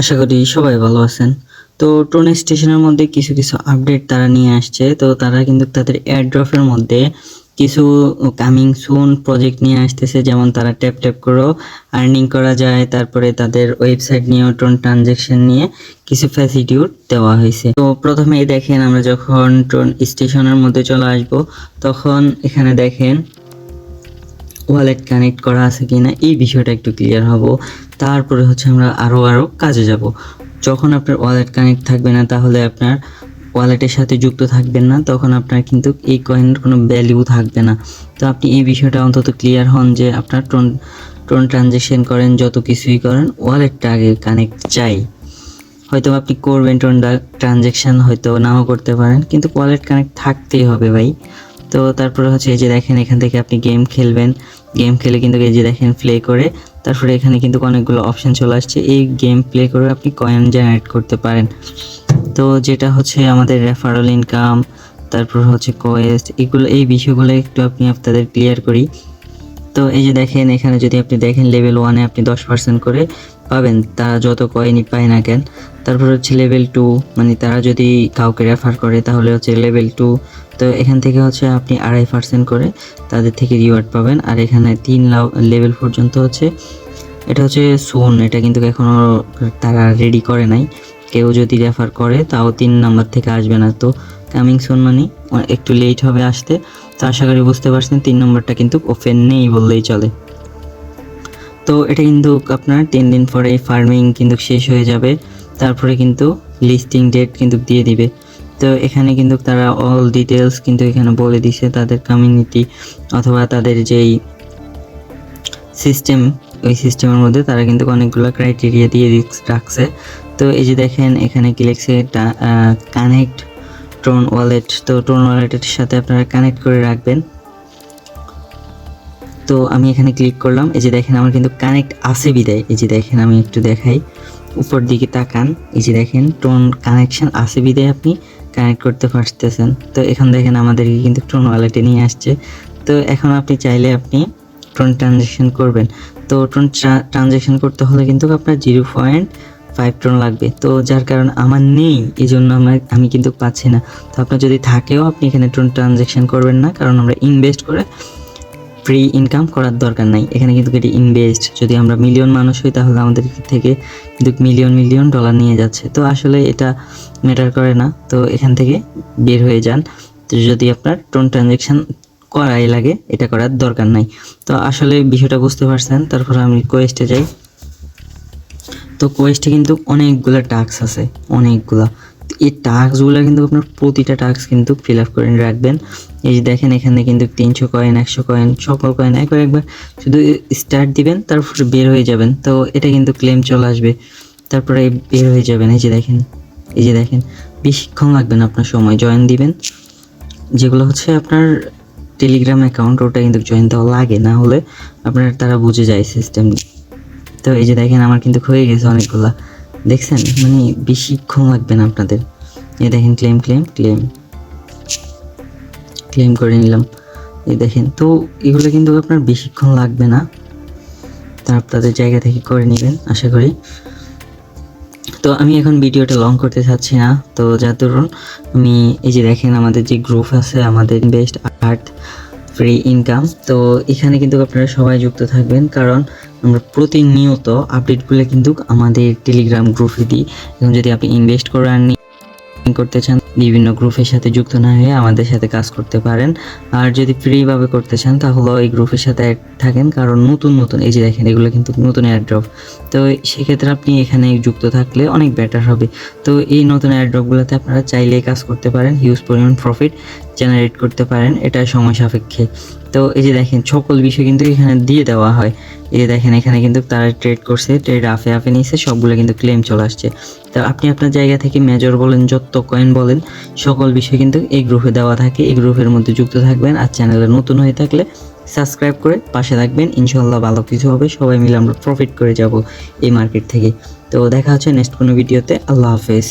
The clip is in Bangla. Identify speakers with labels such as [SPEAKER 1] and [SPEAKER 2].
[SPEAKER 1] আশা করি সবাই ভালো আছেন। তো ট্রোন স্টেশনের মধ্যে কিছু কিছু আপডেট তারা নিয়ে আসছে। তো তারা কিন্তু তাদের এয়ারড্রপের মধ্যে কিছু কামিং সুন প্রজেক্ট নিয়ে আসতেছে। যেমন তারা ট্যাপ ট্যাপ করেও আর্নিং করা যায়। তারপরে তাদের ওয়েবসাইট নিয়েও ট্রোন ট্রানজেকশন নিয়ে কিছু ফ্যাসিলিটিও দেওয়া হয়েছে। তো প্রথমেই দেখেন আমরা যখন ট্রোন স্টেশনের মধ্যে চলে আসব, তখন এখানে দেখেন ওয়ালেট কানেক্ট করা আছে কিনা, এই বিষয়টা একটু ক্লিয়ার হব। তারপরে হচ্ছে আমরা আরও আরও কাজে যাব। যখন আপনার ওয়ালেট কানেক্ট থাকবে না, তাহলে আপনার ওয়ালেটের সাথে যুক্ত থাকবেন না, তখন আপনার কিন্তু এই কয়েনের কোনো ভ্যালিউ থাকবে না। তো আপনি এই বিষয়টা অন্তত ক্লিয়ার হন যে আপনার টোন টোন ট্রানজেকশন করেন, যত কিছুই করেন ওয়ালেটটা আগে কানেক্ট চাই। হয়তো আপনি করবেন টোন ট্রানজেকশন হয়তো নাও করতে পারেন, কিন্তু ওয়ালেট কানেক্ট থাকতেই হবে ভাই। তো তারপরে হচ্ছে এই যে দেখেন, এখান থেকে আপনি গেম খেলবেন। গেম খেলে কিন্তু এই যে দেখেন প্লে করে। তারপরে এখানে কিন্তু অনেকগুলো অপশান চলে আসছে। এই গেম প্লে করে আপনি কয়েন জেনারেট করতে পারেন। তো যেটা হচ্ছে আমাদের রেফারেল ইনকাম তারপর হচ্ছে কোয়েস্ট এগুলো, এই বিষয়গুলো একটু আপনি আপনাদের ক্লিয়ার করি। তো এই যে দেখেন, এখানে যদি আপনি দেখেন লেভেল ওয়ানে আপনি দশ পার্সেন্ট করে পাবেন তারা যত কয়েনই পায় না কেন। তারপর হচ্ছে লেভেল টু মানে তারা যদি কাউকে রেফার করে, তাহলে হচ্ছে লেভেল টু তো এখান থেকে হচ্ছে আপনি আড়াই পার্সেন্ট করে তাদের থেকে রিওয়ার্ড পাবেন। আর এখানে তিন লেভেল পর্যন্ত হচ্ছে, এটা হচ্ছে সোন এটা কিন্তু এখনও তারা রেডি করে নাই। কেউ যদি রেফার করে, তাও তিন নাম্বার থেকে আসবে না। তো কামিং সোন মানে একটু লেট হবে আসতে। তো আশা করি বুঝতে পারছেন, তিন নম্বরটা কিন্তু ওপেন নেই বললেই চলে। তো এটা কিন্তু আপনার তিন দিন পরে ফার্মিং কিন্তু শেষ হয়ে যাবে। তারপরে কিন্তু লিস্টিং ডেট কিন্তু দিয়ে দিবে। তো এখানে কিন্তু তারা অল ডিটেলস কিন্তু এখানে বলে দিছে, তাদের কমিউনিটি অথবা তাদের যেই সিস্টেম ওই সিস্টেমের মধ্যে তারা কিন্তু অনেকগুলো ক্রাইটেরিয়া দিয়ে রাখছে। তো এই যে দেখেন, এখানে কি লিখছে কানেক্ট টোন ওয়ালেট তো টোন ওয়ালেটের সাথে আপনারা কানেক্ট করে রাখবেন। তো আমি এখানে ক্লিক করলাম, এই যে দেখেন আমার কিন্তু কানেক্ট আছে বিদায়। এই যে দেখেন আমি একটু দেখাই, উপর দিকে তাকান, এই যে দেখেন টোন কানেকশন আছে বিদায় আপনি কানেক্ট করতে পারতেছেন। তো এখন দেখেন আমাদেরকে কিন্তু টোন ওয়ালেটে নিয়ে আসছে। তো এখন আপনি চাইলে আপনি টোন ট্রানজেকশন করবেন। তো টোন ট্রানজেকশন করতে হলে কিন্তু আপনার জিরো পয়েন্ট ফাইভ টোন লাগবে। তো যার কারণ আমার নেই এই জন্য আমার আমি কিন্তু পাচ্ছি না। তো আপনার যদি থাকেও, আপনি এখানে টোন ট্রানজেকশন করবেন না, কারণ আমরা ইনভেস্ট করে ফ্রি ইনকাম করার দরকার নাই। এখানে কিন্তু এটি ইনভেস্ট যদি আমরা মিলিয়ন মানুষ হই, তাহলে আমাদের থেকে কিন্তু মিলিয়ন মিলিয়ন ডলার নিয়ে যাচ্ছে। তো আসলে এটা ম্যাটার করে না। তো এখান থেকে বের হয়ে যান। যদি আপনার টোন ট্রানজেকশন করাই লাগে, এটা করার দরকার নাই। তো আসলে বিষয়টা বুঝতে পারছেন, তারপর আমি কোয়েস্টে যাই। তো কোয়েস্টে কিন্তু অনেকগুলো টাস্ক আছে, অনেকগুলা। এই টাস্কগুলো কিন্তু আপনার প্রতিটা টাস্ক কিন্তু ফিল আপ করে রাখবেন। এই যে দেখেন এখানে কিন্তু তিনশো কয়েন একশো কয়েন সকল কয়েন একবার একবার শুধু স্টার্ট দিবেন, তারপর বের হয়ে যাবেন। তো এটা কিন্তু ক্লেম চলে আসবে, তারপরে বের হয়ে যাবেন। এই যে দেখেন, এই যে দেখেন, বেশিক্ষণ লাগবে না আপনার সময় জয়েন দিবেন। যেগুলো হচ্ছে আপনার টেলিগ্রাম অ্যাকাউন্ট ওটা কিন্তু জয়েন দেওয়া লাগে, না হলে আপনার তারা বুঝে যায় সিস্টেম তো এই যে দেখেন, আমার কিন্তু হয়ে গেছে অনেকগুলা। দেখছেন? মানে বেশিক্ষণ লাগবে না আপনাদের। এই দেখেন ক্লেম ক্লেম ক্লেম ক্লেম করে নিলাম। এই দেখেন, তো এগুলো কিন্তু আপনার বেশিক্ষণ লাগবে না। তা আপনাদের জায়গা থেকে করে নেবেন, আশা করি। তো আমি এখন ভিডিওটা লং করতে চাচ্ছি না। তো যা ধরুন আমি, এই যে দেখেন, আমাদের যে গ্রুপ আছে, আমাদের বেস্ট আর্ট ফ্রি ইনকাম তো এখানে কিন্তু আপনারা সবাই যুক্ত থাকবেন। কারণ আমরা প্রতিনিয়ত আপডেটগুলো কিন্তু আমাদের টেলিগ্রাম গ্রুপে দিই। এবং যদি আপনি ইনভেস্ট করে আর্নিং করতে চান, বিভিন্ন গ্রুপের সাথে যুক্ত না হয়ে আমাদের সাথে কাজ করতে পারেন। আর যদি ফ্রিভাবে করতে চান, তাহলে এই গ্রুপের সাথে থাকেন। কারণ নতুন নতুন, এই যে দেখেন, এগুলো কিন্তু নতুন এয়ারড্রপ তো সেক্ষেত্রে আপনি এখানে যুক্ত থাকলে অনেক বেটার হবে। তো এই নতুন এয়ারড্রপগুলোতে আপনারা চাইলেই কাজ করতে পারেন। হিউজ পরিমাণ প্রফিট জেনারেট করতে পারেন। এটা সময় সাপেক্ষে। তো এই যে দেখেন, সকল বিষয় কিন্তু এখানে দিয়ে দেওয়া হয়। এই যে দেখেন, এখানে কিন্তু তারা ট্রেড করছে ট্রেড আফে আফে নিয়েছে, সবগুলো কিন্তু ক্লেম চলে আসছে। তো আপনি আপনার জায়গা থেকে মেজর বলেন, যত কয়েন বলেন, সকল বিষয় কিন্তু এই গ্রুপে দেওয়া থাকে। এই গ্রুপের মধ্যে যুক্ত থাকবেন আর চ্যানেলে নতুন হয়ে থাকলে সাবস্ক্রাইব করে পাশে থাকবেন। ইনশাল্লাহ ভালো কিছু হবে, সবাই মিলে আমরা প্রফিট করে যাব এই মার্কেট থেকে। তো দেখা হচ্ছে নেক্সট কোনো ভিডিওতে আল্লাহ হাফেজ।